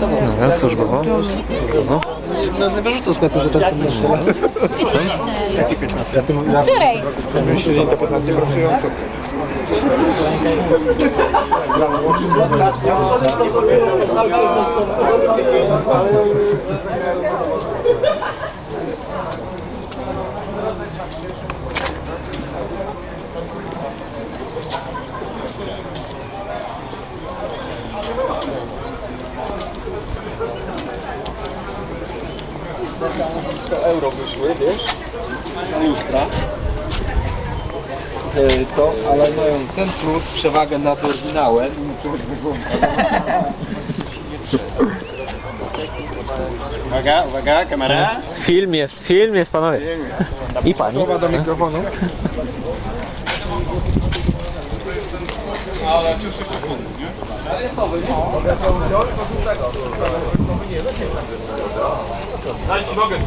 Dobra, służbowo. No. no nas nie wyrzucą sklepu, że tak nie Ja Której? Myśleli, to pod nas nie pracująco. Thank you. 100 euro wyszły, wiesz? Na lustra. E, to, ale mają ten plus przewagę nad oryginałem. Uwaga, uwaga, kamera. Film jest, film jest panowie. I pani. Słowa do mikrofonu. Dajcie nogę.